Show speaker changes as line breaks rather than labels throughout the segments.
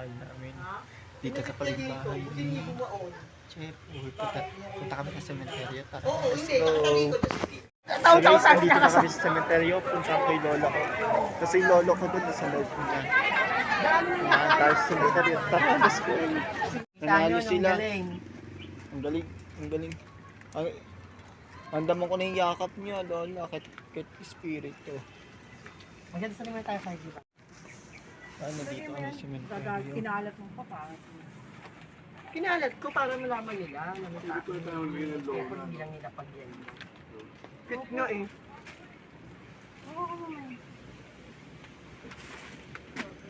bahay namin. Dito sa palig bahay ni Chef. Uy, punta, punta kami sa cemetery. Tara, let's go.
Taon-taon
Guys,
sa akin
na kami sa cemetery. Punta ko yung lolo ko. Kasi yung lolo ko doon sa loob niya. Yan, tayo sa cemetery. Tara, let's go. Nanalo sila. Ang galing, ang galing. Ang, ang damang ko na yung yakap niya, lola. Kahit, kahit spirito.
Maganda sa naman tayo sa higiba.
Ano dito sa cemetery.
Kinalat mo pa pa. Kinalat ko para malaman nila na may tao. Kaya kung hindi lang nila pag yan. Cute nga eh.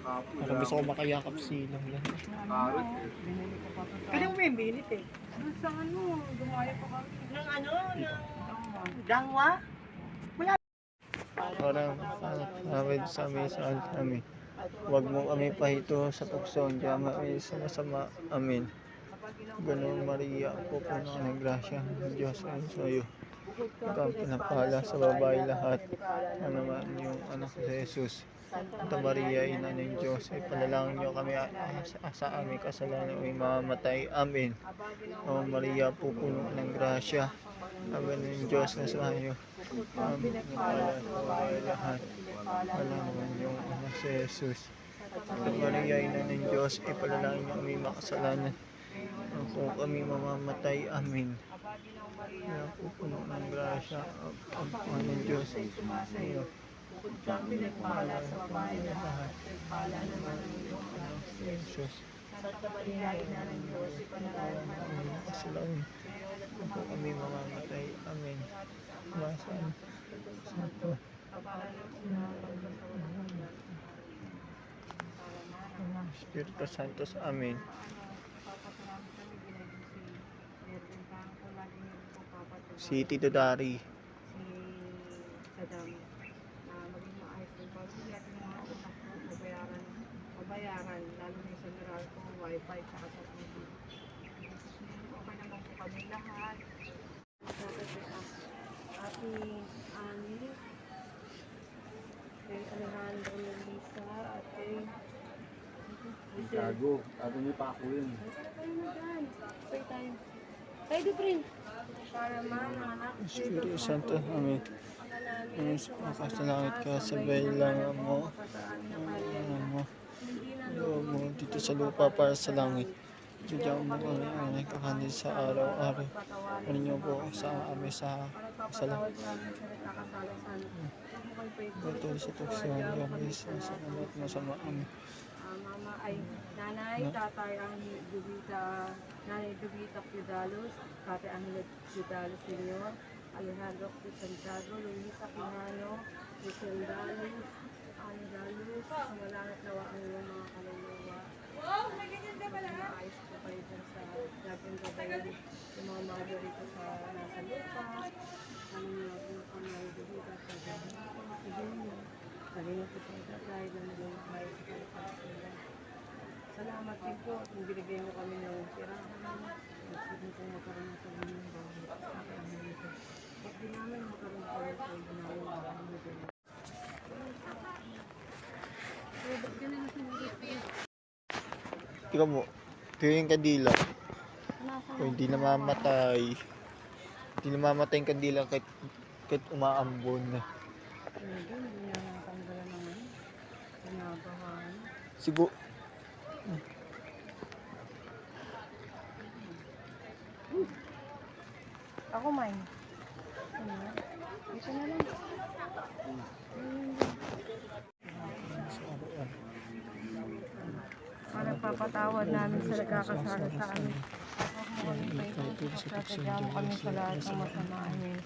Parang gusto ko makayakap silang yan.
Kaya mo yung binit eh. Sa ano, dumaya pa kami. Ng ano, ng dangwa.
Parang parang sa amin sa amin. Huwag mo kami pahito sa tukso, hindi kami sa masama. Amin. Ganun Maria, po po ng grasya ng Diyos ay sa iyo. Ikaw ang pinapala sa babae lahat. Ano naman yung anak si Jesus. Santa Maria, ina ng Diyos, ay panalangin niyo kami sa, sa aming kasalanan ay mamamatay. Amin. O Maria, pupuno ng grasya. Amen ng Diyos na sa iyo. Pinapala sa babae lahat. Wala naman yung anak si Jesus. Santa Maria, ina ng Diyos, ay panalangin niyo kami makasalanan. Kung kami mamamatay, amin. Kaya pupuno ng grasya ang ang Panginoon ng Diyos sa iyo. Pinagpala sa babae lahat. Pala naman ang iyong anak Jesus. Santa Maria, ina ng Diyos, ipanalangin mo kami kasalanan. Kung kami mamamatay, amin. Masan sa ito. Espiritu Santo, amin. Si Tito Dari.
si Saddam na maging maayos yung pamilya at yung mga utak ko mabayaran, mabayaran lalo na sa general ko, wifi, saka sa TV. Okay naman po kami lahat. Dapat si Ate Ani, kay Alejandro Melissa, at kay
Gago, ano niyo pa ako yun.
Tayo na dyan. Pray tayo. Tayo di, friend. Para man, ang anak,
Espiritu Santo. Amin sa makasalangit ka sa lang mo. Ano mo. Loob mo dito sa lupa para sa langit. Bigyan mo kami ang aming kakanin sa araw-araw. Ano niyo po sa amin sa kasalanan. Bato sa tukso, kami sa salamat masama amin.
Ah, mama ay nanay, tatay ang Dubita, nanay Dubita Pidalos, tatay Angelo Pidalos Senior, Alejandro Santiago, Luisa Quijano, Rizal Dalos, Ani Dalos, sumalangit nawa ang iyong mga kaluluwa. Maayos po kayo dyan sa laging gabayan yung mga mother rito sa nasa lupa. Ano nga po ang nanay Dubita sa Sige niyo. Sabi niyo po sa tatay na naging maayos sa kalapag Salamat din po kung binigay mo kami ng tirahan. Gusto ko magkaroon ng sarili ng bahay. Sa dito. Ba't di namin magkaroon sarili ng bahay ng nito?
Ikaw mo, ito yung kandila. O hindi namamatay. Hindi namamatay yung kandila kahit, kahit umaambon na.
Hindi, hindi na natanggalan naman. Ginagawa.
Siguro,
Ako, May. Ano? Dito na lang. Parang papatawad namin sa nagkakasala sa amin. Tatadya mo kami sa lahat ng masama. Amen.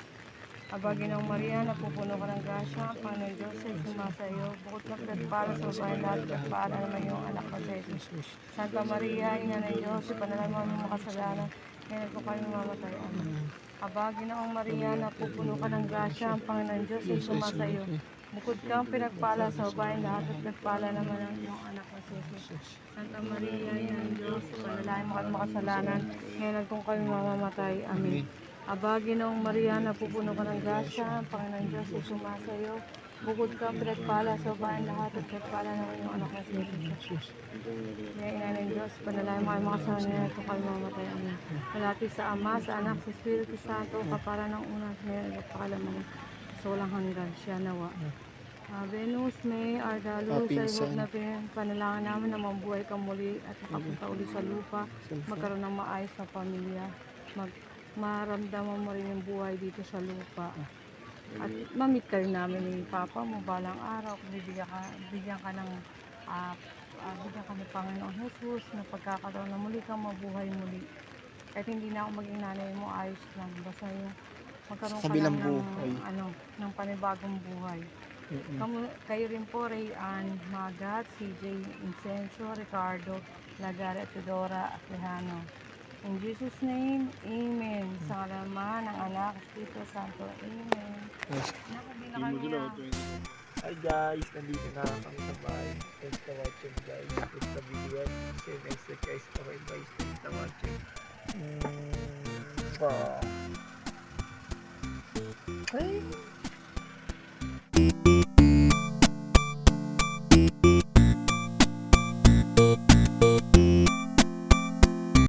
Abagin ng Maria, napupuno ka ng grasya, Panginoon Diyos ay sumasa iyo. Bukod ka pinagpala sa babae lahat, pinagpala naman yung anak ko sa. Santa Maria, Ina ng Diyos, ipanalangin mo ang mga kasalanan, ngayon ko kami mamatay. Amen. Abagin ng Maria, napupuno ka ng grasya, ang Panginoon Diyos ay sumasa iyo. Bukod kang pinagpala sa babae lahat, at pinagpala naman ang iyong anak. Santa Maria, Ina ng Diyos, ipanalangin mo kami mga kasalanan, ngayon kung kami mamamatay. Amen. Abagi ng Maria, napupuno ka ng grasya, ang Panginoon Diyos ay sumasa iyo. Bukod ka, pinagpala sa bayan lahat at pinagpala naman yung anak na si Jesus. Kaya ina ng Diyos, panalay mo kayo mga kasama niya ito kayo mamatay. Amen. Malapit sa Ama, sa Anak, sa Espiritu Santo, kapara ng una ngayon at pakalaman sa walang hanggan. Siya nawa. Uh, Venus, May, Ardalus,
Happy
I hope
Sun.
na pin- panalangin namin na mabuhay ka muli at makapunta uli sa lupa, magkaroon ng maayos na pamilya, mag maramdaman mo rin yung buhay dito sa lupa. At mamit kayo namin ni Papa mo balang araw kung bibigyan ka, bigyan ka ng ah, ah, bigyan ka ng Panginoon Jesus na pagkakaroon na muli kang mabuhay muli. Kahit hindi na ako maging nanay mo, ayos lang. Basta yung magkaroon ka lang ng,
buhay.
ano, ng panibagong buhay.
Mm-mm.
Kamu, kayo rin po, Ray Ann Magat, CJ Incenso, Ricardo Lagare at Tudora Aquijano. In Jesus' name, Amen. Sa kalaman ng anak, Espiritu Santo, Amen.
Yes.
Na kami na.
Hi guys, nandito na kami sa bahay. Thanks for watching guys. It's the video. See you next week guys. Okay guys, thanks for watching. Mm, bye. Hey.